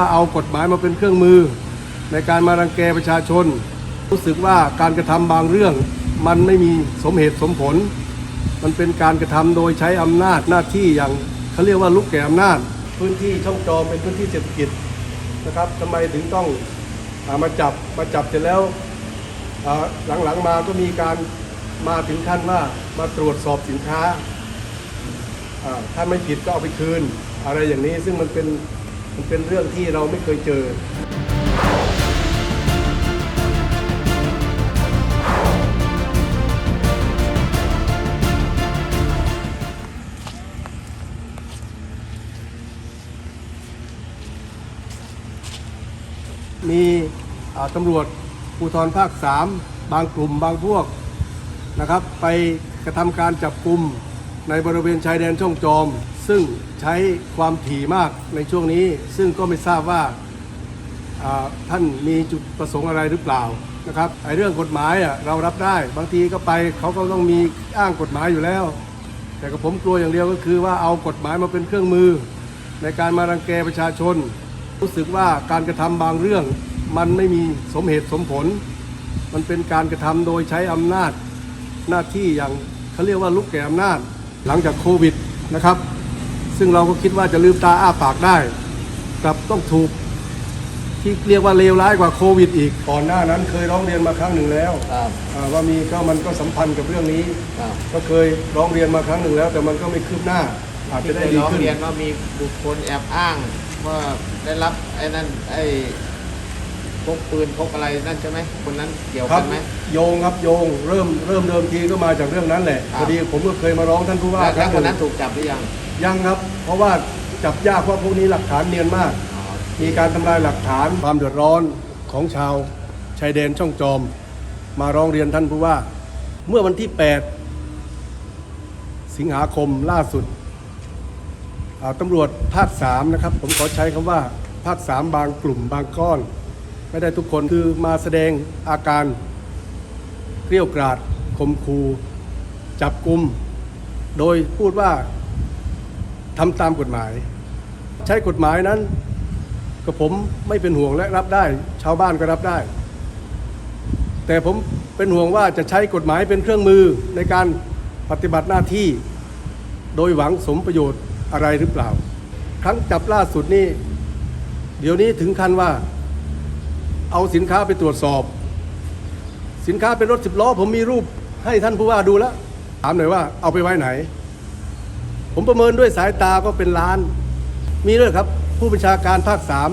ถ้าเอากฎหมายมาเป็นเครื่องมือ ในการมารังแกประชาชน รู้สึกว่าการกระทำบางเรื่อง มันไม่มีสมเหตุสมผล มันเป็นการกระทำโดยใช้อำนาจหน้าที่อย่างเขาเรียกว่าลุกแก่อำนาจ พื้นที่ช่องจอมเป็นพื้นที่เศรษฐกิจนะครับทำไมถึงต้องอามาจับมาจับเสร็จแล้วหลังๆมาก็มีการมาถึงขั้นว่ามาตรวจสอบสินค้า ถ้าไม่ผิดก็เอาไปคืน อะไรอย่างนี้ซึ่งมันเป็น มันเป็นเรื่องที่เราไม่เคยเจอ มีตำรวจภูธรภาค 3 บางกลุ่มบางพวกนะครับ ไปกระทำการจับกลุ่ม ในบริเวณชายแดนช่องจอม ซึ่งใช้ความถี่มากในช่วงนี้ ซึ่งก็ไม่ทราบว่าท่านมีจุดประสงค์อะไรหรือเปล่านะครับไอ้เรื่องกฎหมายอะเรารับได้บางทีก็ไปเขาก็ต้องมีอ้างกฎหมายอยู่แล้ว แต่กับผมกลัวอย่างเดียวก็คือว่าเอากฎหมายมาเป็นเครื่องมือ ในการมารังแกประชาชน รู้สึกว่าการกระทำบางเรื่อง มันไม่มีสมเหตุสมผล มันเป็นการกระทำโดยใช้อำนาจหน้าที่อย่างเขาเรียกว่าลุกแก่อำนาจ หลังจากโควิดนะครับ ซึ่งเราก็คิดว่าจะลืมตาอ้าปากได้กลับต้องถูกที่เรียกว่าเลวร้ายกว่าโควิดอีกก่อนหน้านั้นเคยร้องเรียนมาครั้งหนึ่งแล้วครับอ่าว่ามีก็มันก็สัมพันธ์กับเรื่องนี้ ครับก็เคยร้องเรียนมาครั้งหนึ่งแล้ว แต่มันก็ไม่คืบหน้า อาจที่จะเคได้ยดีร้องขึ้น เรียนว่ามีบุคคลแอบอ้างว่าได้รับไอ้นั่นไอ้ พกปืนพกอะไรนั่นใช่ไหมคนนั้นเกี่ยวครักับนไหม โยงครับโยงเริ่มเริ่มเดิมทีก็มาจากเรื่องนั้นแหละครับ พอดีผมก็เคยมาร้องท่านผู้ว่าแล้วคแล้รั้วงคนหนั้นึ่นงถูกจับหรือยังยังครับ เพราะว่าจับยากเพราะพวกนี้หลักฐานเนียนมาก อ๋อมีการทำลายหลักฐานความเดือดร้อนของชาวชายแดนช่องจอม มาร้องเรียนท่านผู้ว่า เมื่อวันที่ 8 สิงหาคมล่าสุดอ่าตำรวจภาค3นะครับ ผมขอใช้คำว่าภาค3บางกลุ่มบางก้อน ไม่ได้ทุกคนคือมาแสดงอาการเกรี้ยวกราดข่มคูจับกลุ่มโดยพูดว่าทำตามกฎหมาย ใช้กฎหมายนั้นกับผมไม่เป็นห่วงและรับได้ ชาวบ้านก็รับได้ แต่ผมเป็นห่วงว่าจะใช้กฎหมายเป็นเครื่องมือในการปฏิบัติหน้าที่ โดยหวังสมประโยชน์อะไรหรือเปล่า ครั้งจับล่าสุดนี่เดี๋ยวนี้ถึงขั้นว่า เอาสินค้าไปตรวจสอบ สินค้าเป็นรถสิบล้อ ผมมีรูปให้ท่านผู้ว่าดูแล้ว ถามหน่อยว่าเอาไปไว้ไหน ผมประเมินด้วยสายตาก็เป็นล้าน มีด้วยครับ ผู้บัญชาการภาคสาม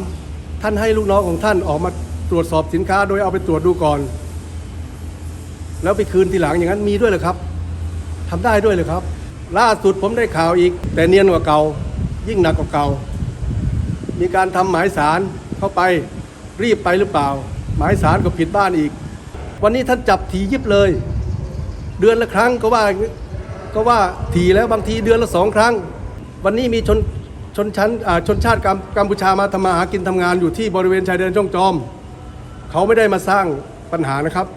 ท่านให้ลูกน้องของท่านออกมาตรวจสอบสินค้าโดยเอาไปตรวจดูก่อน แล้วไปคืนทีหลังอย่างนั้นมีด้วยเหรอครับทำได้ด้วยเลยครับ ล่าสุดผมได้ข่าวอีก แต่เนียนกว่าเก่า ยิ่งหนักกว่าเก่า มีการทำหมายสารเข้าไป รีบไปหรือเปล่า หมายสารก็ผิดบ้านอีก วันนี้ท่านจับทียิบเลย เดือนละครั้งก็ว่าก็ว่าทีแล้วบางทีเดือนละสองครั้ง วันนี้มีชนชนชั้นอาชนชาติกัมกัมพูชามาทำมาหากินทำงานอยู่ที่บริเวณชายแดนช่องจอม เขาไม่ได้มาสร้างปัญหานะครับ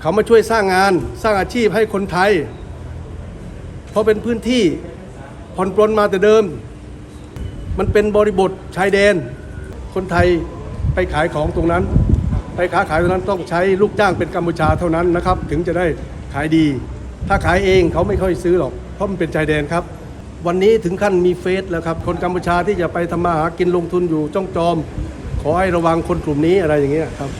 เขามาช่วยสร้างงานสร้างอาชีพให้คนไทย เพราะเป็นพื้นที่ผ่อนปลนมาแต่เดิม มันเป็นบริบทชายแดนคนไทย ไปขายของตรงนั้น ไปค้าขายตรงนั้นต้องใช้ลูกจ้างเป็นกัมพูชาเท่านั้นนะครับ ถึงจะได้ขายดี ถ้าขายเองเขาไม่ค่อยซื้อหรอกเพราะมันเป็นชายแดนครับวันนี้ถึงขั้นมีเฟสแล้วครับ คนกัมพูชาที่จะไปทำมาหากินลงทุนอยู่จ้องจอม ขอให้ระวังคนกลุ่มนี้อะไรอย่างเงี้ยครับ